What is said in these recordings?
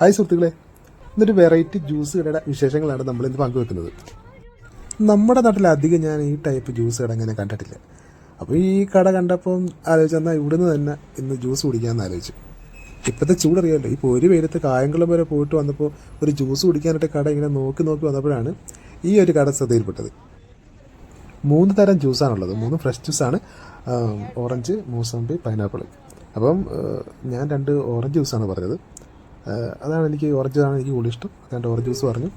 Hi സുഹൃത്തുക്കളെ. ഇന്നൊരു variety juice കടയുടെ വിശേഷങ്ങളാണ് നമ്മൾ ഇന്ന് പങ്കുവെക്കുന്നത്. നമ്മുടെ നാട്ടിൽ അധികം ഞാൻ ഈ ടൈപ്പ് ജ്യൂസ് കട അങ്ങനെ കണ്ടിട്ടില്ല. അപ്പോൾ ഈ കട കണ്ടപ്പോൾ ആലോചിച്ച് എന്നാൽ ഇവിടുന്ന് തന്നെ ഇന്ന് ജ്യൂസ് കുടിക്കാമെന്ന് ആലോചിച്ചു. ഇപ്പോഴത്തെ ചൂടറിയാമല്ലോ ഇപ്പോൾ ഒരു വെയിലത്ത് കായംകുളം വരെ പോയിട്ട് വന്നപ്പോൾ ഒരു ജ്യൂസ് കുടിക്കാനായിട്ട് കട ഇങ്ങനെ നോക്കി നോക്കി വന്നപ്പോഴാണ് ഈ ഒരു കട ശ്രദ്ധയിൽപ്പെട്ടത്. മൂന്ന് തരം ജ്യൂസാണുള്ളത് മൂന്ന് ഫ്രഷ് ജ്യൂസാണ് ഓറഞ്ച് മൂസമ്പി പൈനാപ്പിൾ അപ്പം ഞാൻ രണ്ട് ഓറഞ്ച് ജ്യൂസാണ് പറഞ്ഞത്. അതാണ് എനിക്ക് ഓറഞ്ച് ആണ് എനിക്ക് കൂടുതൽ ഇഷ്ടം. അതുകൊണ്ട് ഓറഞ്ച് ജ്യൂസ് പറഞ്ഞു.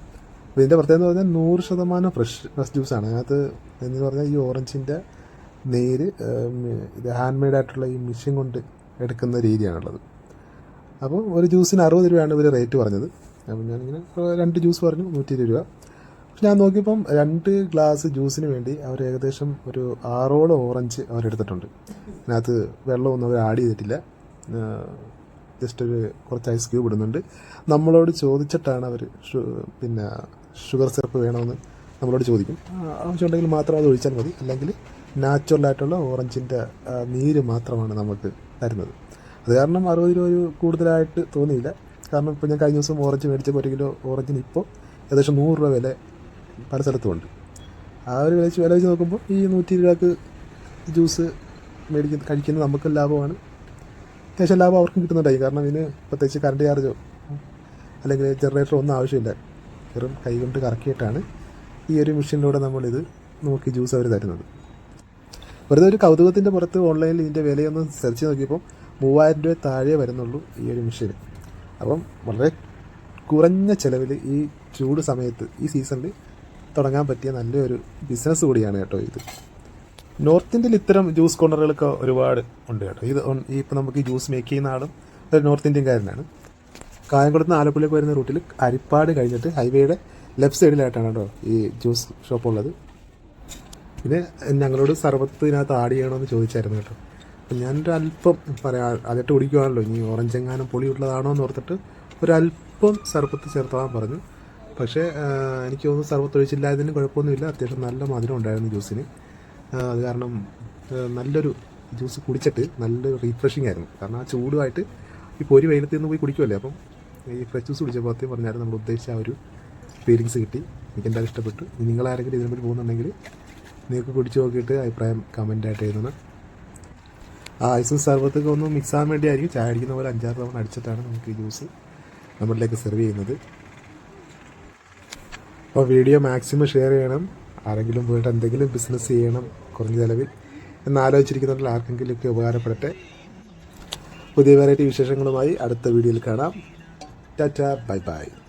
അപ്പോൾ ഇതിന്റെ പ്രത്യേകത എന്ന് പറഞ്ഞാൽ നൂറ് ശതമാനം ഫ്രഷ് ഫ്രഷ് ജ്യൂസാണ് അതിനകത്ത് എന്ന് പറഞ്ഞാൽ ഈ ഓറഞ്ചിന്റെ നേര് ഇത് ഹാൻഡ് മെയ്ഡ് ആയിട്ടുള്ള ഈ മെഷീൻ കൊണ്ട് എടുക്കുന്ന രീതിയാണുള്ളത്. അപ്പോൾ ഒരു ജ്യൂസിന് അറുപത് രൂപയാണ് ഇവർ റേറ്റ് പറഞ്ഞത്. അപ്പം ഞാനിങ്ങനെ രണ്ട് ജ്യൂസ് പറഞ്ഞു നൂറ്റി ഇരുപത് രൂപ. പക്ഷെ ഞാൻ നോക്കിയപ്പം രണ്ട് ഗ്ലാസ് ജ്യൂസിന് വേണ്ടി അവർ ഏകദേശം ഒരു ആറോളം ഓറഞ്ച് അവരെടുത്തിട്ടുണ്ട്. അതിനകത്ത് വെള്ളമൊന്നും അവർ ആഡ് ചെയ്തിട്ടില്ല. ജസ്റ്റ് ഒരു കുറച്ച് ഐസ് ക്യൂബ് ഇടുന്നുണ്ട്. നമ്മളോട് ചോദിച്ചിട്ടാണ് അവർ പിന്നെ ഷുഗർ സിറപ്പ് വേണമെന്ന് നമ്മളോട് ചോദിക്കും. ആവശ്യമുണ്ടെങ്കിൽ മാത്രം അത് ഒഴിച്ചാൽ മതി. അല്ലെങ്കിൽ നാച്ചുറലായിട്ടുള്ള ഓറഞ്ചിന്റെ നീര് മാത്രമാണ് നമുക്ക് തരുന്നത്. അത് കാരണം അറുപത് രൂപ ഒരു കൂടുതലായിട്ട് തോന്നിയില്ല. കാരണം ഇപ്പോൾ ഞാൻ കഴിഞ്ഞ ദിവസം ഓറഞ്ച് മേടിച്ചപ്പോൾ ഒരു കിലോ ഓറഞ്ചിന് ഇപ്പോൾ ഏകദേശം നൂറ് രൂപ വില പല സ്ഥലത്തുമുണ്ട്. ആ ഒരു വില വില വെച്ച് നോക്കുമ്പോൾ ഈ നൂറ്റി ഇരുപത് ജ്യൂസ് മേടിക്കുന്ന കഴിക്കുന്നത് നമുക്ക് ലാഭമാണ്. അത്യാവശ്യം ലാഭം അവർക്കും കിട്ടുന്നുണ്ടായി. കാരണം ഇതിന് പ്രത്യേകിച്ച് കറണ്ട് ചാർജോ അല്ലെങ്കിൽ ജനറേറ്ററോ ഒന്നും ആവശ്യമില്ല. വെറും കൈ കൊണ്ട് കറക്കിയിട്ടാണ് ഈ ഒരു മെഷീനിലൂടെ നമ്മളിത് നോക്കി ജ്യൂസ് അവർ തരുന്നത്. വെറുതെ ഒരു കൗതുകത്തിന്റെ പുറത്ത് ഓൺലൈനിൽ ഇതിന്റെ വിലയൊന്ന് സെർച്ച് നോക്കിയപ്പോൾ മൂവായിരം രൂപ താഴെ വരുന്നുള്ളൂ ഈ ഒരു മെഷീൻ അപ്പം വളരെ കുറഞ്ഞ ചിലവിൽ ഈ ചൂട് സമയത്ത് ഈ സീസണിൽ തുടങ്ങാൻ പറ്റിയ നല്ലൊരു ബിസിനസ് കൂടിയാണ് കേട്ടോ ഇത്. നോർത്ത് ഇന്ത്യയിൽ ഇത്തരം ജ്യൂസ് കോർണറുകളൊക്കെ ഒരുപാട് ഉണ്ട് കേട്ടോ. ഇത് ഈ ഇപ്പം നമുക്ക് ജ്യൂസ് മേക്ക് ചെയ്യുന്ന ആളും ഒരു നോർത്ത് ഇന്ത്യൻകാരനാണ്. കായംകുളത്ത് നിന്ന് ആലപ്പുഴയിലേക്ക് വരുന്ന റൂട്ടിൽ അരിപ്പാട് കഴിഞ്ഞിട്ട് ഹൈവേയുടെ ലെഫ്റ്റ് സൈഡിലായിട്ടാണ് കേട്ടോ ഈ ജ്യൂസ് ഷോപ്പ് ഉള്ളത് പിന്നെ ഞങ്ങളോട് സർവത്തിനകത്ത് ആഡ് ചെയ്യണമെന്ന് ചോദിച്ചായിരുന്നു കേട്ടോ. അപ്പം ഞാനൊരു അല്പം പറയാ അതിട്ട് കുടിക്കുവാണല്ലോ. ഇനി ഓറഞ്ചെങ്ങാനും പൊളി ഉള്ളതാണോ എന്ന് ഓർത്തിട്ട് ഒരല്പം സർബത്ത് ചേർത്താൻ പറഞ്ഞു. പക്ഷേ എനിക്ക് തോന്നുന്നു സർബത്ത് ഒഴിച്ചില്ലായതിന് കുഴപ്പമൊന്നുമില്ല. അത്യാവശ്യം നല്ല മധുരം ഉണ്ടായിരുന്നു ജ്യൂസിന്. അത് കാരണം നല്ലൊരു ജ്യൂസ് കുടിച്ചിട്ട് നല്ലൊരു റീഫ്രഷിങ് ആയിരുന്നു. കാരണം ആ ചൂടുമായിട്ട് ഇപ്പോൾ ഒരു വെയിലത്ത് നിന്ന് പോയി കുടിക്കുമല്ലേ അപ്പം ഈ ഫ്രഷ് ജ്യൂസ് കുടിച്ചപ്പോൾ അത്യം പറഞ്ഞാൽ നമ്മൾ ഉദ്ദേശിച്ച ആ ഒരു ഫീലിങ്സ് കിട്ടി. എനിക്ക് എന്തായാലും ഇഷ്ടപ്പെട്ടു. നിങ്ങൾ ആരെങ്കിലും ഇതിനെ പറ്റി പോകുന്നുണ്ടെങ്കിൽ നിങ്ങൾക്ക് കുടിച്ച് നോക്കിയിട്ട് അഭിപ്രായം കമന്റായിട്ട് എഴുതണം. ആ ഐസും സർബത്തൊക്കെ ഒന്ന് മിക്സ് ആകാൻ വേണ്ടിയായിരിക്കും. ചായ അടിക്കുന്ന പോലെ അഞ്ചാറ് തവണ അടിച്ചിട്ടാണ് നമുക്ക് ഈ ജ്യൂസ് നമ്മളിലേക്ക് സെർവ് ചെയ്യുന്നത്. അപ്പോൾ വീഡിയോ മാക്സിമം ഷെയർ ചെയ്യണം. ആരെങ്കിലും പോയിട്ട് എന്തെങ്കിലും ബിസിനസ് ചെയ്യണം കുറഞ്ഞ ചിലവിൽ എന്ന് ആലോചിച്ചിരിക്കുന്നുണ്ടെങ്കിൽ ആർക്കെങ്കിലുമൊക്കെ ഉപകാരപ്പെടട്ടെ. പുതിയ വെറൈറ്റി വിശേഷങ്ങളുമായി അടുത്ത വീഡിയോയിൽ കാണാം. Tata bye bye.